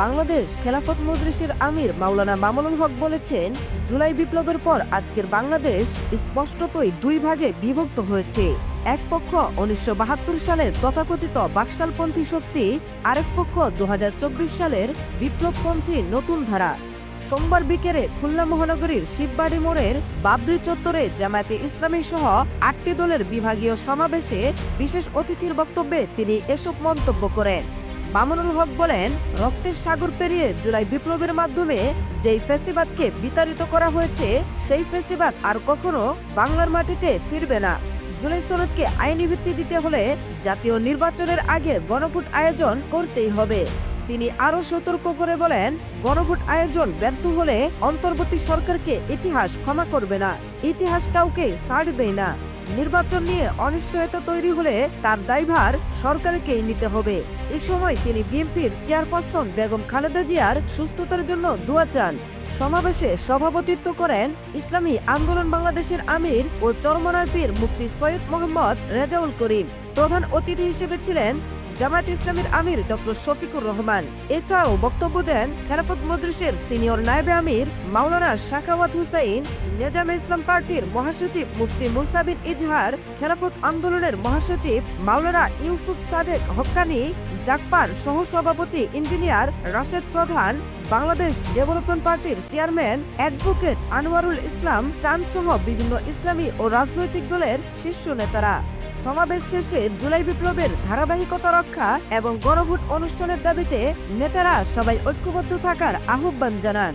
বাংলাদেশ খেলাফত মজলিসের আমির মাওলানা মামুনুল হক বলেছেন, জুলাই বিপ্লবের পর আজকের বাংলাদেশ স্পষ্টতই দুই ভাগে বিভক্ত হয়েছে। এক পক্ষ উনিশশো বাহাত্তর সালের তথাকথিত বাকশালপন্থী শক্তি, আরেক পক্ষ দু হাজার চব্বিশ সালের বিপ্লবপন্থী নতুন ধারা। সোমবার বিকেলে খুলনা মহানগরীর শিববাড়ি মোড়ের বাবরি চত্বরে জামায়াতে ইসলামী সহ আটটি দলের বিভাগীয় সমাবেশে বিশেষ অতিথির বক্তব্যে তিনি এসব মন্তব্য করেন। মামুনুল হক বলেন, রক্তের সাগর পেরিয়ে জুলাই বিপ্লবের মাধ্যমে যেই ফেসিবাদকে বিতাড়িত করা হয়েছে, সেই ফেসিবাদ আর কখনো বাংলার মাটিতে ফিরবে না। জুলাই সনদকে আইনি ভিত্তি দিতে হলে জাতীয় নির্বাচনের আগে গণভোট আয়োজন করতেই হবে। তিনি আরও সতর্ক করে বলেন, গণভোট আয়োজন ব্যর্থ হলে অন্তর্বর্তী সরকারকে ইতিহাস ক্ষমা করবে না। ইতিহাস কাউকে ছাড় দেয় না। নির্বাচন নিয়ে অনিশ্চয়তা তৈরি হলে তার দায়ভার সরকারকেই নিতে হবে। এ সময় তিনি বিএনপির চেয়ারপারসন বেগম খালেদা জিয়ার সুস্থতার জন্য দোয়া চান। সমাবেশে সভাপতিত্ব করেন ইসলামী আন্দোলন বাংলাদেশের আমির ও চরমনার পীর মুফতি সৈয়দ মোহাম্মদ রেজাউল করিম। প্রধান অতিথি হিসেবে ছিলেন জামায়াত ইসলামের আমির ডক্টর শফিকুর রহমান। এছাড়াও বক্তব্য দেন খেলাফত মজলিসের সিনিয়র নায়েবে আমির মাওলানা শাখাওয়াত হুসাইন, নেজাম ইসলাম পার্টির মহাসচিব মুফতি মুসাবিন ইজহার, খেলাফত আন্দোলনের মহাসচিব মাওলানা ইউসুফ সাদেক হক্কানি জাকপার সহসভাপতি ইঞ্জিনিয়ার রাশেদ প্রধান, বাংলাদেশ ডেভেলপমেন্ট পার্টির চেয়ারম্যান অ্যাডভোকেট আনোয়ারুল ইসলাম চাঁদ সহ বিভিন্ন ইসলামী ও রাজনৈতিক দলের শীর্ষ নেতারা। সমাবেশ শেষে জুলাই বিপ্লবের ধারাবাহিকতা রক্ষা এবং গণভোট অনুষ্ঠানের দাবিতে নেতারা সবাই ঐক্যবদ্ধ থাকার আহ্বান জানান।